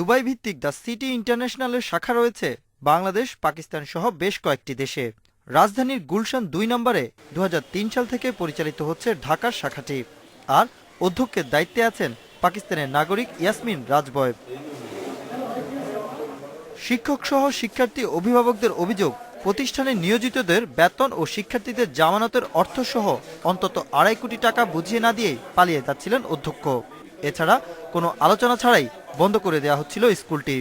Dubai ভিত্তিক the city ইন্টারন্যাশনালের শাখা রয়েছে বাংলাদেশ, পাকিস্তান সহ বেশ কয়েকটি দেশে। রাজধানীর গুলশান দুই নম্বরে দু হাজার তিন সাল থেকে পরিচালিত হচ্ছে ঢাকার শাখাটি। আর অধ্যক্ষের দায়িত্বে আছেন পাকিস্তানের নাগরিক ইয়াসমিন রাজবয়। শিক্ষক সহ শিক্ষার্থী অভিভাবকদের অভিযোগ, প্রতিষ্ঠানে নিয়োজিতদের বেতন ও শিক্ষার্থীদের জামানতের অর্থসহ অন্তত আড়াই কোটি টাকা বুঝিয়ে না দিয়ে পালিয়ে যাচ্ছিলেন অধ্যক্ষ। এছাড়া কোনো আলোচনা ছাড়াই বন্ধ করে দেওয়া হচ্ছিল স্কুলটি।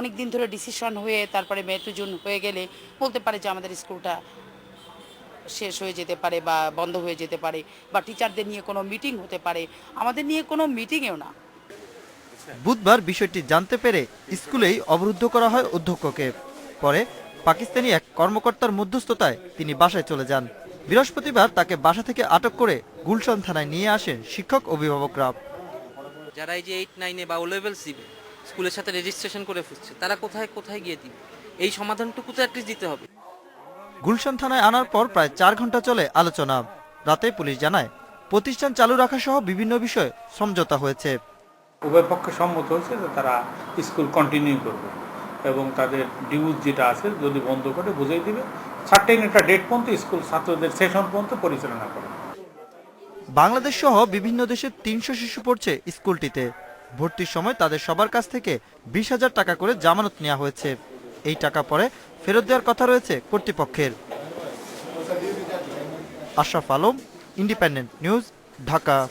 অনেক দিন ধরে ডিসিশন হয়ে তারপরে মে টু জুন হয়ে গেলে বলতে পারে যে আমাদের স্কুলটা শেষ হয়ে যেতে পারে বা বন্ধ হয়ে যেতে পারে বা টিচারদের নিয়ে কোনো মিটিং হতে পারে। আমাদের নিয়ে কোনো মিটিংয়েও না। বুধবার বিষয়টি জানতে পেরে স্কুলেই অবরুদ্ধ করা হয় অধ্যক্ষকে। পরে পাকিস্তানি এক কর্মকর্তার মধ্যস্থতায় তিনি বাসায় চলে যান। বৃহস্পতিবার তাকে বাসা থেকে আটক করে গুলশান থানায় নিয়ে আসেন শিক্ষক অভিভাবকরা। যারা এই যে এইট নাইনে বা ও লেভেল সিবে স্কুলের সাথে রেজিস্ট্রেশন করে ফুসছে তারা কোথায় কোথায় গিয়ে দিবে? এই সমাধানটুকু তো অ্যাটলিস্ট দিতে হবে। গুলশান থানায় আনার পর প্রায় চার ঘণ্টা চলে আলোচনা। রাতে পুলিশ জানায় প্রতিষ্ঠান চালু রাখা সহ বিভিন্ন বিষয়ে সমঝোতা হয়েছে। উভয় পক্ষে সম্মত হয়েছে যে তারা স্কুল কন্টিনিউ করবে এবং তাদের ডিউজ যেটা আছে যদি বন্ধ করে বুঝিয়ে দিবে সার্টেন একটা ডেট পর্যন্ত স্কুল ছাত্রদের সেশন পর্যন্ত পরিচালনা করবে। বাংলাদেশ সহ বিভিন্ন দেশের তিনশো শিশু পড়ছে স্কুলটিতে। ভর্তির সময় তাদের সবার কাছ থেকে বিশ হাজার টাকা করে জামানত নেওয়া হয়েছে। এই টাকা পরে ফেরত দেওয়ার কথা রয়েছে কর্তৃপক্ষের। Ashraf Alam independent news Dhaka.